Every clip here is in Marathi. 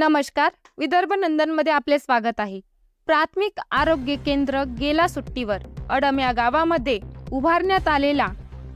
नमस्कार. विदर्भ नंदनमध्ये आपले स्वागत आहे. प्राथमिक आरोग्य केंद्र गेला सुट्टीवर. अडम या गावामध्ये उभारण्यात आलेला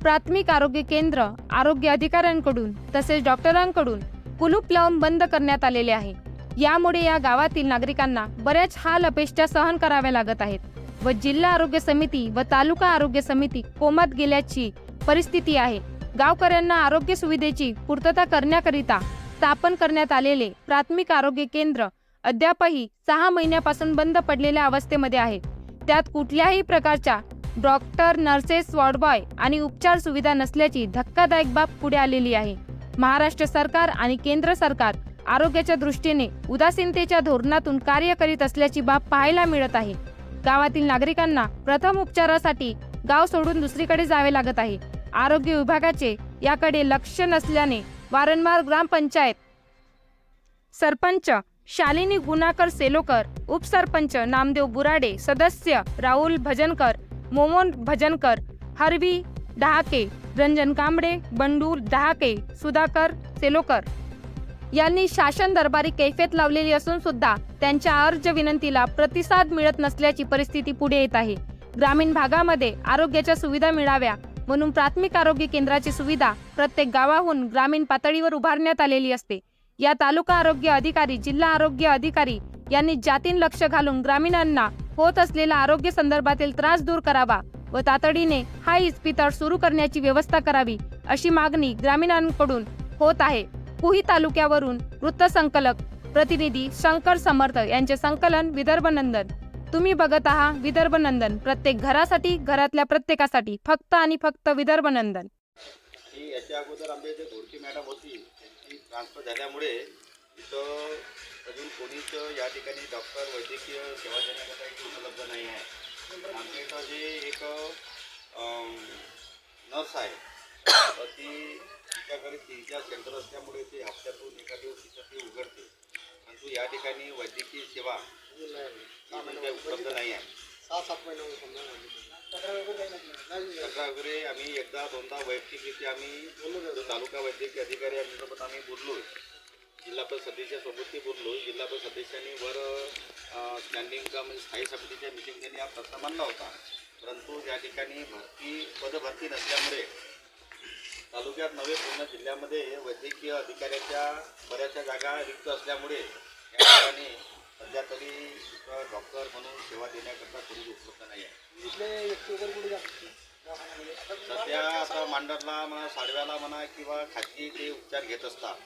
प्राथमिक आरोग्य केंद्र आरोग्य अधिकाऱ्यांकडून तसेच डॉक्टरांकडून कुलूप लावून बंद करण्यात आलेले आहे. यामुळे या गावातील नागरिकांना बऱ्याच हाल अपेक्षा सहन कराव्या लागत आहेत व जिल्हा आरोग्य समिती व तालुका आरोग्य समिती कोमात गेल्याची परिस्थिती आहे. गावकऱ्यांना आरोग्य सुविधेची पूर्तता करण्याकरिता स्थापन करण्यात आलेले प्राथमिक आरोग्य केंद्र अद्यापही सहा महिन्यापासून बंद पडलेल्या अवस्थेमध्ये आहे. त्यात कुठल्याही प्रकारच्या डॉक्टर नर्सेस वॉर्डबॉय आणि उपचार सुविधा नसल्याची धक्कादायक बाब पुढे आलेली आहे. महाराष्ट्र सरकार आणि केंद्र सरकार आरोग्याच्या दृष्टीने उदासीनतेच्या धोरणातून कार्य करीत असल्याची बाब पाहायला मिळत आहे. गावातील नागरिकांना प्रथम उपचारासाठी गाव सोडून दुसरीकडे जावे लागत आहे. आरोग्य विभागाचे याकडे लक्ष नसल्याने वारंवार ग्रामपंचायत सरपंच शालिनी गुणाकर सेलोकर उपसरपंच नामदेव बुराडे सदस्य राहुल भजनकर मोमोन भजनकर हरवी डहाके रंजन कांबळे बंडू डहाके सुधाकर सेलोकर. यांनी शासन दरबारी कैफेत लावलेली असून सुद्धा त्यांच्या अर्ज विनंतीला प्रतिसाद मिळत नसल्याची परिस्थिती पुढे येत आहे. ग्रामीण भागामध्ये आरोग्याच्या सुविधा मिळाव्या म्हणून प्राथमिक आरोग्य केंद्राची सुविधा प्रत्येक गावाहून ग्रामीण पातळीवर उभारण्यात आलेली असते. या तालुका आरोग्य अधिकारी जिल्हा आरोग्य अधिकारी यांनी जातीन लक्ष घालून ग्रामीणांना होत असलेला आरोग्य संदर्भातील त्रास दूर करावा व तातडीने हा इस्पितळ सुरू करण्याची व्यवस्था करावी अशी मागणी ग्रामीणांकडून होत आहे. कुही तालुक्यावरून वृत्तसंकलक प्रतिनिधी शंकर समर्थ यांचे संकलन विदर्भ नंदन तुम्ही बघत आहात विदर्भ नंदन प्रत्येक घरासाठी घरातल्या प्रत्येकासाठी फक्त आणि फक्त विदर्भ नंदन ट्रान्सफर झाल्यामुळे इथं अजून कोणीच या ठिकाणी डॉक्टर वैद्यकीय सेवा देण्याकरता इथे उपलब्ध नाही आहे. आमच्या इथं जे एक नर्स आहे तर ती तिच्याकडे तीन चार सेंटर असल्यामुळे ते हप्त्यातून एका दिवस तिथं ती उघडते. परंतु या ठिकाणी वैद्यकीय सेवा म्हणजे उपलब्ध नाही आहे. सहा सात महिन्यावर समजा तक्रार वगैरे आम्ही एकदा दोनदा वैयक्तिकरित्या आम्ही बोललो तालुका वैद्यकीय अधिकारी यांच्यासोबत आम्ही बोललो जिल्हा परिषद सदस्यासोबतही बोललो जिल्हा परिषद सदस्यांनी वर स्टँडिंगचा म्हणजे स्थायी समितीच्या मिटिंग त्यांनी हा प्रस्ताव मांडला होता. परंतु या ठिकाणी भरती पदभरती नसल्यामुळे तालुक्यात नव्हे पूर्ण जिल्ह्यामध्ये वैद्यकीय अधिकाऱ्याच्या बऱ्याचशा जागा रिक्त असल्यामुळे या ठिकाणी सध्या तरी इथं डॉक्टर म्हणून सेवा देण्याकरता कोणी उपलब्ध नाही आहे इथले व्यक्ती वगैरे कुठे जातात दवाखान्यामध्ये? आता सध्या आता मांडरला म्हणा साडव्याला म्हणा किंवा खाजगी ते उपचार घेत असतात